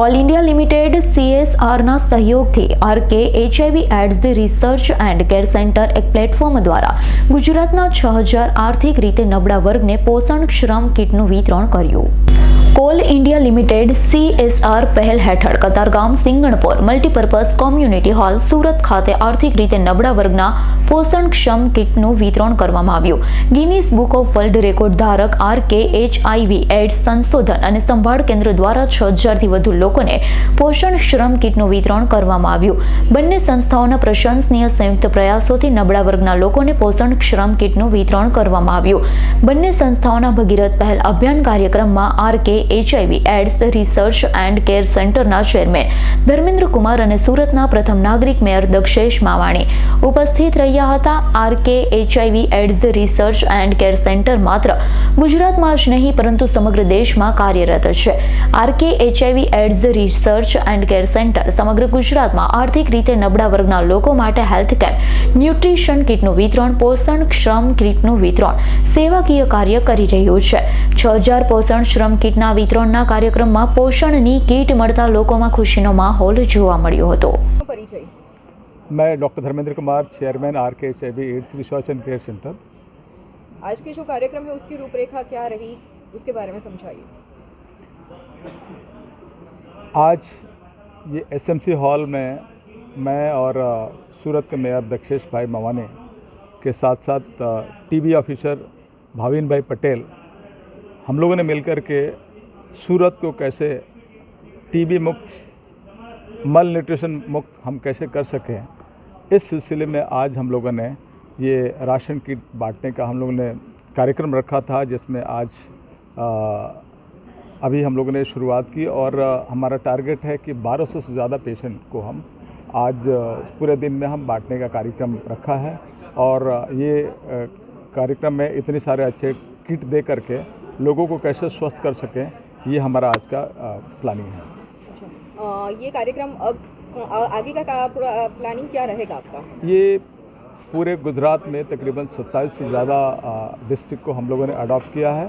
all India limited સીએસઆરના સહયોગથી R K HIV AIDS research and care centre એક platform દ્વારા ગુજરાતના છ હજાર આર્થિક રીતે નબળા વર્ગને પોષણ શ્રમ કીટનું વિતરણ કર્યું કોલ ઇન્ડિયા લિમિટેડ સીએસઆર પહેલ હેઠળ Katargam Singanpor multipurpose community hall Surat ખાતે આર્થિક રીતે નબળા વર્ગના પોષણક્ષમ કિટનું વિતરણ કરવામાં આવ્યું Guinness book of world record ધારક આર કે એચઆઈવી એડ્સ સંશોધન અને સંભાળ કેન્દ્ર દ્વારા છ હજારથી વધુ લોકોને પોષણ શ્રમ કિટનું વિતરણ કરવામાં આવ્યું બંને સંસ્થાઓના પ્રશંસનીય સંયુક્ત પ્રયાસોથી નબળા વર્ગના લોકોને પોષણ શ્રમ કિટનું વિતરણ કરવામાં આવ્યું બંને સંસ્થાઓના ભગીરથ પહેલ અભિયાન કાર્યક્રમમાં R K HIV AIDS research and care સેન્ટરના ચેરમેન ધર્મેન્દ્ર કુમાર અને સુરતના પ્રથમ નાગરિક મેયર દક્ષેશ માવાણી ઉપસ્થિત રહ્યા હતા RK HIV AIDS research and care centre માત્ર ગુજરાતમાં જ નહીં પરંતુ સમગ્ર દેશમાં કાર્યરત છે RK HIV AIDS research and care centre સમગ્ર ગુજરાતમાં આર્થિક રીતે નબળા વર્ગના લોકો માટે હેલ્થ કેમ્પ ન્યુટ્રિશન કીટનું વિતરણ પોષણ શ્રમ કીટનું વિતરણ સેવાકીય કાર્ય કરી રહ્યું છે છ હજાર પોષણ શ્રમ કીટના વિતરણના કાર્યક્રમમાં પોષણની કીટ મળતા લોકોમાં ખુશીનો માહોલ જોવા મળ્યો હતો मैं doctor Dharmendra Kumar chairman R K H I V AIDS research and care centre आज के जो कार्यक्रम है उसकी रूपरेखा क्या रही उसके बारे में समझाइए आज ये एसएमसी हॉल में मैं और सूरत के मेयर दक्षेश भाई मवाने के साथ साथ टीबी ऑफिसर भाविन भाई पटेल हम लोगों ने मिलकर के सूरत को कैसे टीबी मुक्त मल न्यूट्रिशन मुक्त हम कैसे कर सकें इस सिलसिले में आज हम लोगों ने ये राशन किट बांटने का हम लोगों ने कार्यक्रम रखा था जिसमें आज आ, अभी हम लोगों ने शुरुआत की और हमारा टारगेट है कि 1200 से ज़्यादा पेशेंट को हम आज पूरे दिन में हम बांटने का कार्यक्रम रखा है और ये कार्यक्रम में इतने सारे अच्छे किट दे करके लोगों को कैसे स्वस्थ कर सकें ये हमारा आज का प्लानिंग है अच्छा ये कार्यक्रम अब आगे का, का प्लानिंग क्या रहेगा आपका ये पूरे गुजरात में तकरीबन 27 से ज़्यादा डिस्ट्रिक्ट को हम लोगों ने अडॉप्ट किया है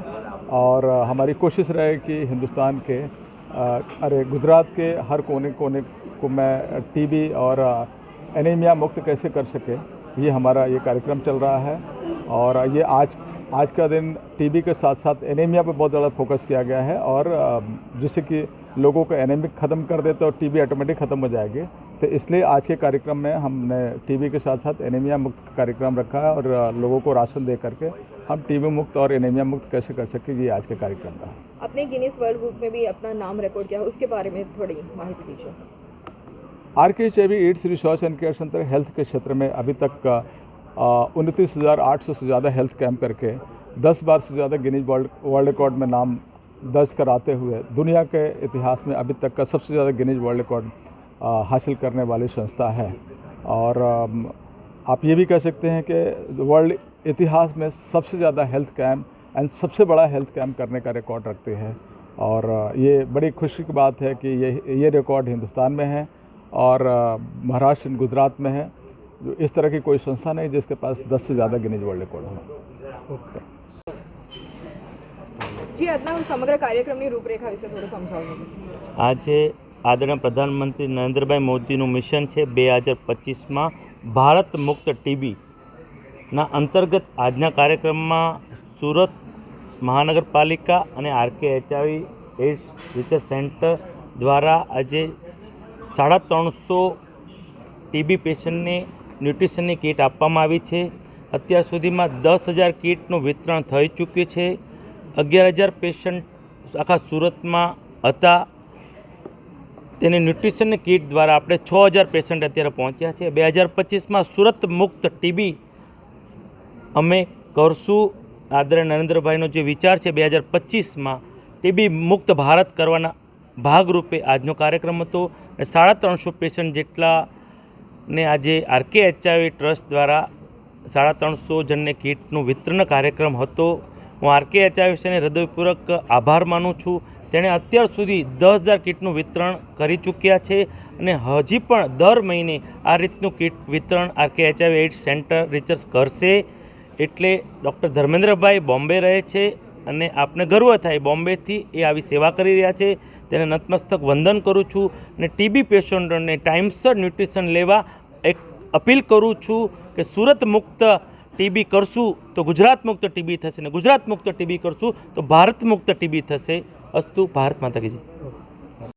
और हमारी कोशिश रहे कि हिंदुस्तान के अरे गुजरात के हर कोने कोने को मैं टीबी और एनीमिया मुक्त कैसे कर सके ये हमारा ये कार्यक्रम चल रहा है और ये आज आज का दिन टीबी के साथ साथ एनीमिया पर बहुत ज़्यादा फोकस किया गया है और जिससे कि लोगों को एनेमिक ख़त्म कर देते और टीबी ऑटोमेटिक ख़त्म हो जाएगी तो इसलिए आज के कार्यक्रम में हमने टीबी के साथ साथ एनीमिया मुक्त कार्यक्रम रखा है और लोगों को राशन दे करके हम टीबी मुक्त और एनीमिया मुक्त कैसे कर सके ये आज के कार्यक्रम का आपने गिनीस वर्ल्ड बुक में भी अपना नाम रिकॉर्ड किया उसके बारे में थोड़ी माहिती दीजिए R K AIDS research and care centre health के क्षेत्र में अभी तक उनतीस हज़ार आठ सौ से ज़्यादा हेल्थ कैंप करके दस बार से ज़्यादा गिनीज वर्ल्ड वर्ल्ड रिकॉर्ड में नाम दर्ज कराते हुए दुनिया के इतिहास में अभी तक का सबसे ज़्यादा गिनीज वर्ल्ड रिकॉर्ड हासिल करने वाली संस्था है और आप ये भी कह सकते हैं कि वर्ल्ड इतिहास में सबसे ज़्यादा हेल्थ कैम्प एंड सबसे बड़ा हेल्थ कैम्प करने का रिकॉर्ड रखते हैं और ये बड़ी खुशी की बात है कि ये ये रिकॉर्ड हिंदुस्तान में है और महाराष्ट्र गुजरात में है जो इस तरह की कोई संस्था नहीं जिसके पास 10 से ज़्यादा गिनीज वर्ल्ड रिकॉर्ड हो જી આજના સમગ્ર આજે આદરણીય પ્રધાનમંત્રી નરેન્દ્રભાઈ મોદીનું મિશન છે બે હજાર પચીસમાં ભારત મુક્ત ટીબીના અંતર્ગત આજના કાર્યક્રમમાં સુરત મહાનગરપાલિકા અને RK HIV AIDS research centre દ્વારા આજે સાડા ત્રણસો ટીબી પેશન્ટને ન્યુટ્રિશનની કીટ આપવામાં આવી છે અત્યાર સુધીમાં દસ હજાર કીટનું વિતરણ થઈ ચૂક્યું છે અગિયાર હજાર પેશન્ટ આખા સુરતમાં હતા તેની ન્યુટ્રિશનની કીટ દ્વારા આપણે છ હજાર પેશન્ટ અત્યારે પહોંચ્યા છે બે હજાર પચીસમાં સુરત મુક્ત ટીબી અમે કરશું આદરણીય નરેન્દ્રભાઈનો જે વિચાર છે બે હજાર પચીસમાં ટીબી મુક્ત ભારત કરવાના ભાગરૂપે આજનો કાર્યક્રમ હતો અને સાડા ત્રણસો પેશન્ટ જેટલા ને આજે આરકે એચઆઈવી ટ્રસ્ટ દ્વારા સાડા ત્રણસો જણને કીટનું વિતરણ કાર્યક્રમ હતો હું આરકે એચઆઈવી વિશેને હૃદયપૂર્વક આભાર માનું છું તેણે અત્યાર સુધી દસ હજાર કીટનું વિતરણ કરી ચૂક્યા છે અને હજી પણ દર મહિને આ રીતનું કીટ વિતરણ RK HIV AIDS centre research કરશે એટલે ડૉક્ટર ધર્મેન્દ્રભાઈ બોમ્બે રહે છે અને આપને ગર્વ થાય બોમ્બેથી એ આવી સેવા કરી રહ્યા છે તેને નતમસ્તક વંદન કરું છું અને ટીબી પેશન્ટોને ટાઈમસર ન્યુટ્રિશન લેવા એક અપીલ કરું છું કે સુરત મુક્ત ટીબી કરશું તો ગુજરાત મુક્ત ટીબી થશે ને ગુજરાત મુક્ત ટીબી કરશું તો ભારત મુક્ત ટીબી થશે અસ્તુ ભારત માતા કી